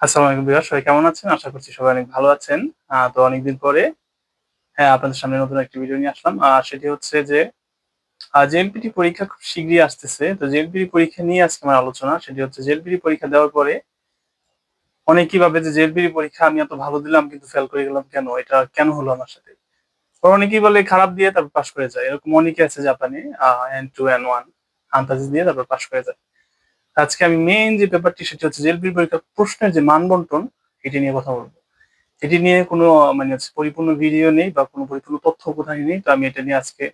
আসসালামু আলাইকুম বিহার সবাই কেমন আছেন? আশা করছি সবাই অনেক ভালো আছেন। তো অনেকদিন পরে হ্যাঁ আপনাদের সামনে নতুন একটি ভিডিও নিয়ে আসলাম। আর সেটি হচ্ছে যে জেএলপিটি পরীক্ষা খুব শীঘ্রই আসতেছে। তো জেএলপিটি পরীক্ষা নিয়ে আজকে আমার আলোচনা, সেটি হচ্ছে জেএলপিটি পরীক্ষা দেওয়ার পরে অনেকেই ভাবে যে জেএলপিটি পরীক্ষা আমি এত ভালো দিলাম, কিন্তু ফেল করে গেলাম কেন? এটা কেন হলো আমার সাথে? অনেকেই বলে খারাপ দিয়ে তারপর পাশ করে যায়। এরকম অনেকে আছে জাপানে এন টু এন ওয়ান আন্তাজি দিয়ে তারপর পাশ করে যায়। আজকে আমি মেইন যে ব্যাপারটি সেটি হচ্ছে জেএলপি পরীক্ষার প্রশ্নের যে মান বন্টন এটি নিয়ে কথা বলব। এটি নিয়ে কোনো মানে পরিপূর্ণ ভিডিও নেই বা কোনো পরিপূর্ণ তথ্য কোথায় নেই, তো আমি এটা নিয়ে আজকে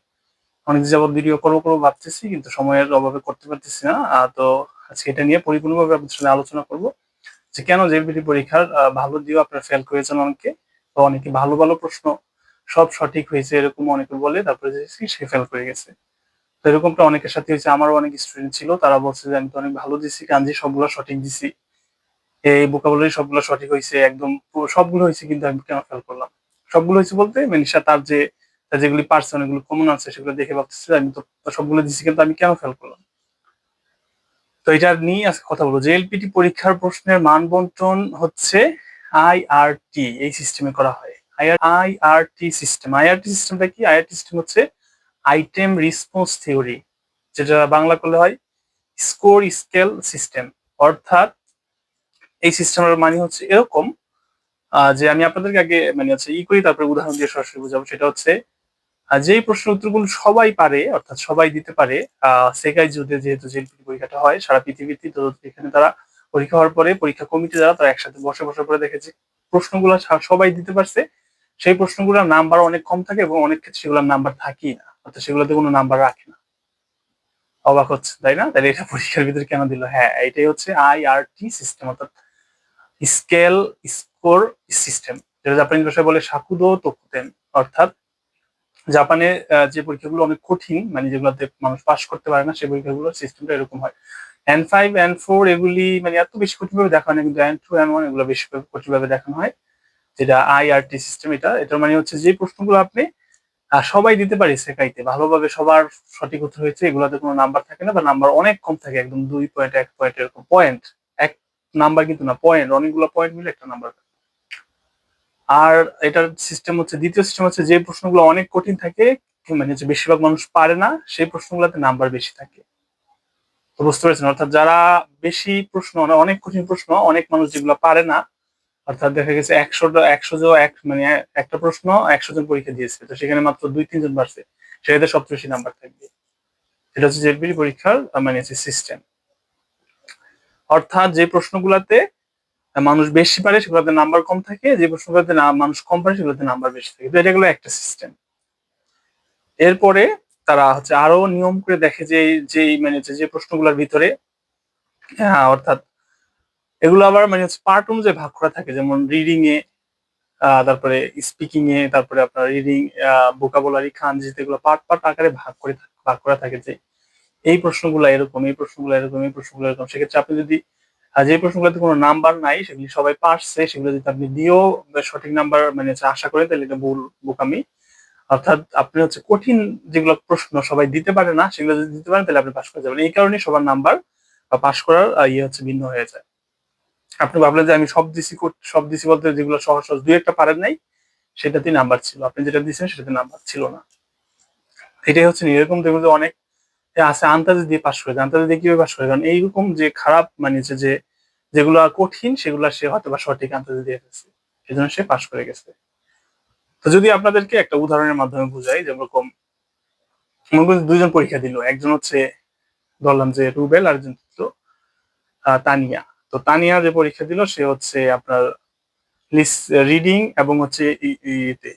অনেক যাবত ভিডিও করব করব ভাবতেছি, কিন্তু সময়ের অভাবে করতে পারতেছি না। তো আজকে এটা নিয়ে পরিপূর্ণভাবে আপনার সাথে আলোচনা করব যে কেন জেএলপিটি পরীক্ষার ভালো দিয়েও আপনারা ফেল করেছেন অনেকে তো অনেকে ভালো ভালো প্রশ্ন সব সঠিক হয়েছে এরকম অনেকে বলে, তারপরে সে ফেল করে গেছে। তো এরকমটা অনেকের সাথে হয়েছে, আমারও অনেক স্টুডেন্ট ছিল। তারা বলছে যে, আমি তো অনেক ভালো দিছি, কাঞ্জি, সবগুলো সঠিক দিছি। এই বোকাবুলারি সবগুলো সঠিক হয়েছে, একদম সবগুলো হয়েছে, কিন্তু আমি কেন ফেল করলাম? সবগুলো হয়েছে বলতে মেনিশা তার যে যেগুলি পারছে অনেকগুলো কমন আছে, সেগুলো দেখে ভাবতেছে আমি তো সবগুলো দিছি, কিন্তু আমি কেন ফেল করলাম? তো এটা নিয়ে আজকে কথা বলব। জেএলপিটি পরীক্ষার প্রশ্নের মান বন্টন হচ্ছে আইআরটি এই সিস্টেমে করা হয়। আইআরটি সিস্টেম আইআরটি সিস্টেমটা কি? আইআরটি সিস্টেম হচ্ছে আইটেম রিসপন্স থিওরি যেটা বাংলা করলে হয় স্কোর স্কেল সিস্টেম অর্থাৎ এই সিস্টেমের মানে হচ্ছে এরকম যে আমি আপনাদেরকে আগে মানে হচ্ছে ই করি, তারপরে উদাহরণ দিয়ে সরাসরি বুঝাবো, সেটা হচ্ছে যেই প্রশ্ন উত্তরগুলো সবাই পারে, অর্থাৎ সবাই দিতে পারে সেকাই যুদ্ধে যেহেতু জেলপিটি পরীক্ষাটা হয়, সারা পৃথিবীতে তো এখানে তারা পরীক্ষা হওয়ার পরে পরীক্ষা কমিটি যারা তারা একসাথে বসে বসে পরে দেখে যে প্রশ্নগুলো সবাই দিতে পারছে, সেই প্রশ্নগুলোর নাম্বার অনেক কম থাকে এবং অনেক ক্ষেত্রে সেগুলোর নাম্বার থাকেই না। অর্থাৎ সেগুলোতে কোনো নাম্বার রাখে না। অবাক হচ্ছে, তাই না? তাহলে এটা পরীক্ষার ভিতরে কেন দিল? হ্যাঁ এটাই হচ্ছে আইআরটি সিস্টেম অর্থাৎ স্কেল স্কোর সিস্টেম যেটা জাপানি ভাষায় বলে সাকুদো তোকুতেন। অর্থাৎ জাপানে যে পরীক্ষাগুলো অনেক কঠিন মানে যেগুলোতে মানুষ পাস করতে পারে না, সেই পরীক্ষাগুলোর সিস্টেমটা এরকম হয়। এন ফাইভ এন ফোর এগুলি মানে এত বেশি কঠিন ভাবে দেখা হয় কিন্তু এন টু এন ওয়ান এগুলো বেশি কঠিন ভাবে দেখানো হয়, যেটা আইআরটি সিস্টেম এটা। এটার মানে হচ্ছে যে প্রশ্নগুলো আপনি সবাই দিতে পারি সেকাইতে। ভালোভাবে সবার সঠিক উত্তর হয়েছে, এগুলোতে কোনো নাম্বার থাকে না, বা নাম্বার অনেক কম থাকে, একদম দুই পয়েন্ট এক পয়েন্ট এরকম। পয়েন্ট এক নাম্বার কিন্তু না পয়েন্ট অনেকগুলো পয়েন্ট মিলে একটা নাম্বার আর এটার সিস্টেম হচ্ছে, দ্বিতীয় সিস্টেম হচ্ছে, যে প্রশ্নগুলো অনেক কঠিন থাকে মানে হচ্ছে বেশিরভাগ মানুষ পারে না, সেই প্রশ্নগুলোতে নাম্বার বেশি থাকে। তো বুঝতে পেরেছেন? অর্থাৎ যারা বেশি প্রশ্ন, অনেক কঠিন প্রশ্ন, অনেক মানুষ যেগুলো পারে না অর্থাৎ দেখা গেছে একশোটা একশো জন এক মানে একটা প্রশ্ন একশো জন পরীক্ষা দিয়েছে। তো সেখানে মাত্র দুই তিনজন পারছে সেটাতে সবচেয়ে বেশি নাম্বার থাকবে। এটা হচ্ছে জেলপিডি পরীক্ষার মানে সিস্টেম অর্থাৎ যে প্রশ্নগুলোতে মানুষ বেশি পারে, সেগুলোতে নাম্বার কম থাকে। যে প্রশ্নগুলোতে মানুষ কম পারে, সেগুলোতে নাম্বার বেশি থাকে। তো এটা হলো একটা সিস্টেম এরপরে তারা হচ্ছে আরও নিয়ম করে দেখে যে যে মানে যে প্রশ্নগুলোর ভিতরে অর্থাৎ এগুলো আবার মানে পার্ট অনুযায়ী ভাগ করা থাকে, যেমন রিডিং এ তারপরে স্পিকিং এ, তারপরে আপনার রিডিং ভোকাবুলারি খানজিতে এগুলো পার্ট পার্ট আকারে ভাগ করে ভাগ করা থাকে যে এই প্রশ্নগুলো এরকম, এই প্রশ্নগুলো এরকম, এই প্রশ্নগুলো এরকম। সেক্ষেত্রে আপনি যদি যে প্রশ্নগুলোতে কোনো নাম্বার নাই, সেগুলি সবাই পারছে, সেগুলো যদি আপনি দিয়েও সঠিক নাম্বার মানে হচ্ছে আশা করেন তাহলে এটা ভুল বোকামি। অর্থাৎ আপনি হচ্ছে কঠিন যেগুলো প্রশ্ন সবাই দিতে পারে না, সেগুলো যদি দিতে পারেন, তাহলে আপনি পাশ করে যাবেন। এই কারণে সবার নাম্বার বা পাশ করার ইয়ে হচ্ছে ভিন্ন হয়ে যায়। আপনি ভাবলেন যে আমি সব দিছি সব দিছি বলতে যেগুলো সহজ সহজ, দুই একটা পারেন নাই, সেটাতেই নাম্বার ছিল। আপনি যেটা দিয়েছেন সেটাতে নাম্বার ছিল না। এটাই হচ্ছে এরকম দেখবেন যে অনেক আছে আন্তাজে দিয়ে পাশ করে। আন্তাজে দিয়ে কীভাবে পাশ করে? কারণ এইরকম যে খারাপ মানে যে যেগুলো কঠিন, সেগুলো সে হয়তো বা সঠিক আন্তাজে দিয়ে ফেলছে। এই জন্য সে পাশ করে গেছে। তো যদি আপনাদেরকে একটা উদাহরণের মাধ্যমে বুঝাই যেরকম মনে দুইজন পরীক্ষা দিল, একজন হচ্ছে, ধরলাম যে রুবেল আর একজন তানিয়া। তো তানিয়া যে পরীক্ষা দিল, সে হচ্ছে আপনার রিডিং এবং হচ্ছে ইতে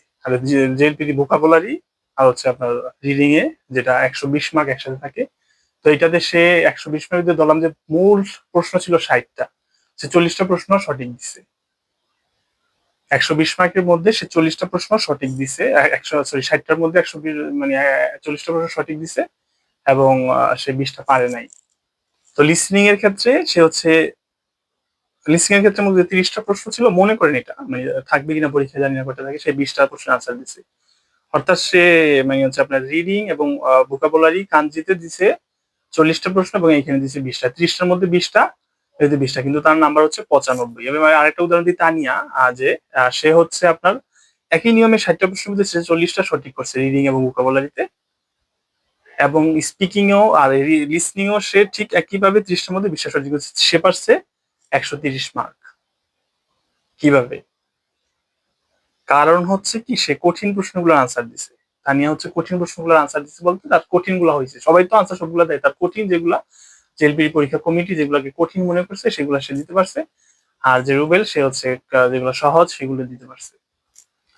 ভোকাবুলারি আর হচ্ছে আপনার রিডিং এ যেটা একশো বিশ মার্ক একসাথে থাকে। তো এটাতে সে একশো বিশ মার্ক দিয়ে ধরলাম যে মূল প্রশ্ন ছিল ষাটটা। সে চল্লিশটা প্রশ্ন সঠিক দিছে। একশো বিশ মার্কের মধ্যে সে চল্লিশটা প্রশ্ন সঠিক দিছে। একশো সরি ষাটটার মধ্যে একশো বিশ মানে চল্লিশটা প্রশ্ন সঠিক দিছে এবং সে বিশটা পারে নাই। তো লিসনিং এর ক্ষেত্রে সে হচ্ছে লিসনিং এর ক্ষেত্রে মধ্যে তিরিশটা প্রশ্ন ছিল, মনে করেন এটা মানে থাকবে কিনা পরীক্ষা, জানি না কটা থাকে সে বিশটা প্রশ্ন আনসার দিছে। অর্থাৎ সে মানে হচ্ছে আপনার রিডিং এবং ভোকাবুলারি কাঞ্জিতে দিছে চল্লিশটা প্রশ্ন এবং এখানে দিছে বিশটা। ত্রিশটার মধ্যে বিশটা যে বিশটা। কিন্তু তার নাম্বার হচ্ছে পঁচানব্বই। এবং আমি আরেকটা উদাহরণ দিই তানিয়া যে সে হচ্ছে আপনার একই নিয়মে ষাটটা প্রশ্নের মধ্যে সে চল্লিশটা সঠিক করছে রিডিং এবং ভোকাবুলারিতে এবং স্পিকিংও আর লিসনিংও সে ঠিক একইভাবে ত্রিশটার মধ্যে বিশ্বাস সঠিক করছে, সে পারছে একশো মার্ক কীভাবে? কারণ হচ্ছে কি, সে কঠিন প্রশ্নগুলোর আনসার দিছে। তানিয়া হচ্ছে কঠিন প্রশ্নগুলোর আনসার দিছে বলতে তার কঠিনগুলো হয়েছে। সবাই তো আনসার সবগুলো দেয়। তার কঠিন যেগুলা জেলপির পরীক্ষা কমিটি যেগুলোকে কঠিন মনে করছে, সেগুলো সে দিতে পারছে। আর যে রুবেল, সে হচ্ছে যেগুলো সহজ, সেগুলো দিতে পারছে।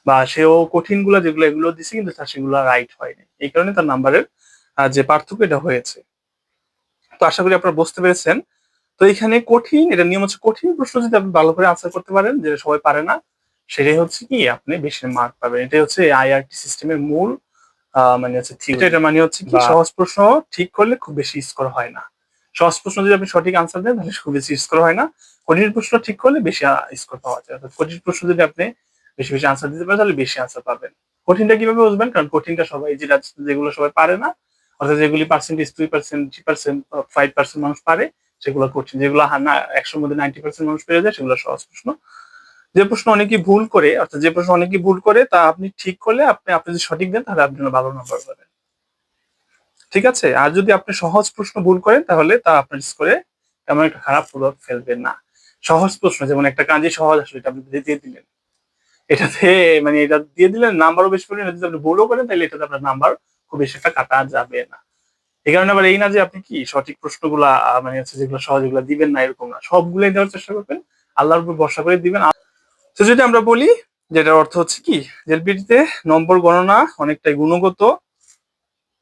বা সেও কঠিনগুলা যেগুলো, এগুলো দিছে, কিন্তু তার সেগুলো রাইট হয়নি এই কারণে তার নাম্বারের যে পার্থক্য এটা হয়েছে। তো আশা করি আপনারা বুঝতে পেরেছেন। তো এখানে কঠিন এটা নিয়ম হচ্ছে কঠিন প্রশ্ন যদি আপনি ভালো করে আনসার করতে পারেন যেটা সবাই পারে না সেটাই হচ্ছে কি আপনি বেশি মার্ক পাবেন। এটাই হচ্ছে আইআরটি সিস্টেমের মূল মানে হচ্ছে এটা মানে হচ্ছে কি সহজ প্রশ্ন ঠিক করলে খুব বেশি স্কোর হয় না। সহজ প্রশ্ন যদি আপনি সঠিক আনসার দেন তাহলে খুব বেশি স্কোর হয় না। কঠিন প্রশ্ন ঠিক করলে বেশি স্কোর পাওয়া যায়। অর্থাৎ কঠিন প্রশ্ন যদি আপনি বেশি বেশি আনসার দিতে পারেন তাহলে বেশি আনসার পাবেন। কঠিনটা কীভাবে বুঝবেন? কারণ কঠিনটা সবাই যেটা যেগুলো সবাই পারে না অর্থাৎ যেগুলি পার্সেন্টেজ দুই percent three percent five percent মানুষ পারে সেগুলো কঠিন যেগুলো না, একশোর মধ্যে নাইনটি পার্সেন্ট মানুষ পেরে যায়, সেগুলো সহজ প্রশ্ন। যে প্রশ্ন অনেকেই ভুল করে, অর্থাৎ যে প্রশ্ন অনেকেই ভুল করে, তা আপনি ঠিক করলে আপনি আপনি যদি সঠিক দেন, তাহলে আপনি ভালো নাম্বার পাবেন। ঠিক আছে? আর যদি আপনি সহজ প্রশ্ন ভুল করেন, তাহলে তা আপনার স্কোরে তেমন একটা খারাপ প্রভাব ফেলবে না। সহজ প্রশ্ন, যেমন একটা কাজে সহজ আসলে, এটা আপনি দিয়ে দিলেন। এটাতে মানে এটা দিয়ে দিলেন নাম্বারও বেশি পড়লেন যদি আপনি ভুলও করেন, তাহলে এটাতে আপনার নাম্বার খুব বেশি একটা কাটা যাবে না। এই কারণে আবার এই না যে আপনি কি সঠিক প্রশ্নগুলা মানে হচ্ছে যেগুলো সহজ, এগুলো দিবেন না, এরকম না। সবগুলোই দেওয়ার চেষ্টা করবেন। আল্লাহর উপর ভরসা করে দিবেন। তো যদি আমরা বলি, যেটার অর্থ হচ্ছে কি জেলপিটিতে নম্বর গণনা অনেকটাই গুণগত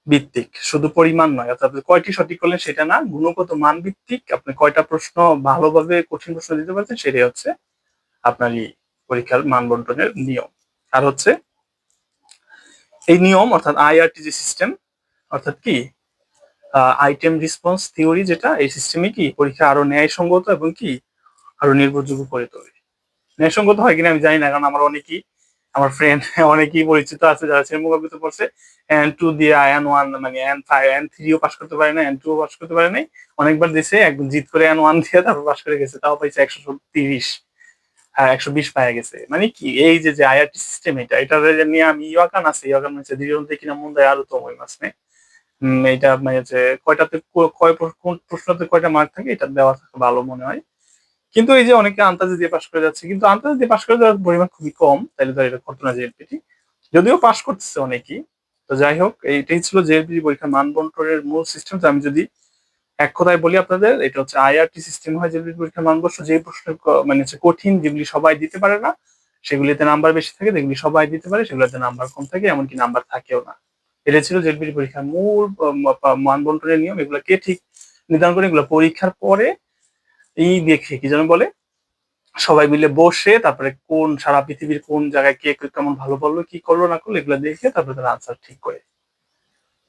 ভিত্তিক। শুধু পরিমাণ নয়, অর্থাৎ কয়টি সঠিক করলেন সেটা না, গুণগত মান ভিত্তিক আপনি কয়টা প্রশ্ন ভালোভাবে কঠিন প্রশ্ন দিতে পারছেন সেটাই হচ্ছে আপনার এই পরীক্ষার মান বন্টনের নিয়ম। আর হচ্ছে এই নিয়ম, অর্থাৎ আইআরটি যে সিস্টেম অর্থাৎ কি আইটেম রেসপন্স থিওরি যেটা এই সিস্টেমে কি পরীক্ষা আরও ন্যায়সঙ্গত এবং কি আরও নির্ভরযোগ্য করে তোলে। ন্যায়সঙ্গত হয় কিনা আমি জানি না, কারণ আমার অনেকেই, আমার ফ্রেন্ড অনেকেই পরিচিত আছে যারা শ্রেণীমুখাবিতে পড়ছে। এন টু দিয়ে এন ওয়ান মানে এন ফাইভ এন থ্রিও পাস করতে পারে না এন টু পাস করতে পারে নাই। অনেকবার দিছে, একদম জিত করে এন ওয়ান দিয়ে তারপর পাস করে গেছে, তাও পাইছে একশো তিরিশ একশো বিশ পাওয়া গেছে। মানে কি, এই যে যে আইআরটি সিস্টেম এটা এটা নিয়ে আমি ইয়াকান আছে ইয়াকান হচ্ছে দিগন্তে কিনা দেয় আরও তো মই মাস নেই। এটা মানে হচ্ছে কয়টাতে কয় কোন প্রশ্নতে কয়টা মার্ক থাকে, এটা দেওয়া থাকে ভালো মনে হয়। কিন্তু এই যে অনেকে আন্তাজে দিয়ে পাশ করে যাচ্ছে, কিন্তু আন্তাজে দিয়ে পাশ করে যাওয়ার পরিমাণ খুবই কম তাহলে তো এটা করতো না যদিও পাশ করতেছে অনেকেই, তো যাই হোক, এইটাই ছিল জেএলপিটি পরীক্ষার মান বন্টনের মূল সিস্টেম আমি যদি এক কথায় বলি আপনাদের, এটা হচ্ছে আইআরটি সিস্টেম হয় জেএলপিটি পরীক্ষার মান বর্ষ যে প্রশ্ন মানে হচ্ছে কঠিন, যেগুলি সবাই দিতে পারে না, সেগুলিতে নাম্বার বেশি থাকে, যেগুলি সবাই দিতে পারে, সেগুলোতে নাম্বার কম থাকে, এমনকি নাম্বার থাকেও না। এটা ছিল জেলপিটি পরীক্ষার মূল উম, পা- মান বন্টনের নিয়ম এগুলো কে ঠিক নির্ধারণ করে এগুলো পরীক্ষার পরে এই দেখে কি যেন বলে সবাই মিলে বসে তারপরে কোন সারা পৃথিবীর কোন জায়গায় কে কেমন ভালো বলল কি করল না করল এগুলো দেখে তারপরে তার আনসার ঠিক করে।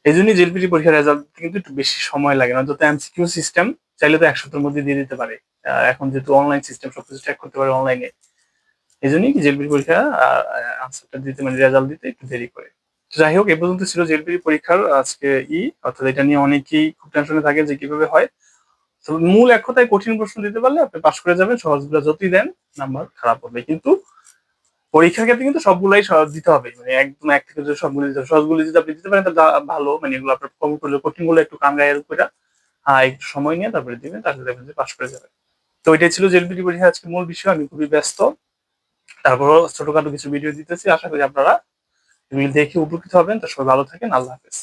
এই জন্যই জেলপিটি পরীক্ষার রেজাল্ট কিন্তু একটু বেশি সময় লাগে না যত এমসিকিউ সিস্টেম চাইলে তো একশোটার মধ্যে দিয়ে দিতে পারে। এখন যেহেতু অনলাইন সিস্টেম সবকিছু চেক করতে পারে অনলাইনে এই জন্যই জেলপিটি পরীক্ষা আনসারটা দিতে মানে রেজাল্ট দিতে একটু দেরি করে। যাই হোক এ পর্যন্ত ছিল জেলপিটি পরীক্ষার আজকে ই অর্থাৎ এটা নিয়ে অনেকেই খুব টেনশনে থাকে যে কীভাবে হয়। তো মূল এক কথায় কঠিন প্রশ্ন দিতে পারলে আপনি পাশ করে যাবেন সহজগুলো যতই দেন নাম্বার খারাপ হবে। কিন্তু পরীক্ষার ক্ষেত্রে কিন্তু সবগুলাই সহজ দিতে হবে। মানে একদম এক থেকে সবগুলো দিতে সহজগুলো যদি আপনি দিতে পারেন তাহলে ভালো। মানে এগুলো আপনার কম করলে কঠিনগুলো একটু কান গায়ের উপরে আহ, একটু সময় নিয়ে তারপরে দিবেন তারপরে দেখবেন যে পাশ করে যাবেন। তো এটাই ছিল জেলপিটি পরীক্ষা আজকে মূল বিষয়। আমি খুবই ব্যস্ত। তারপরও ছোটখাটো কিছু ভিডিও দিতেছি। আশা করি আপনারা এগুলি দেখে উপকৃত হবেন। তো সবাই ভালো থাকেন। আল্লাহ হাফেজ।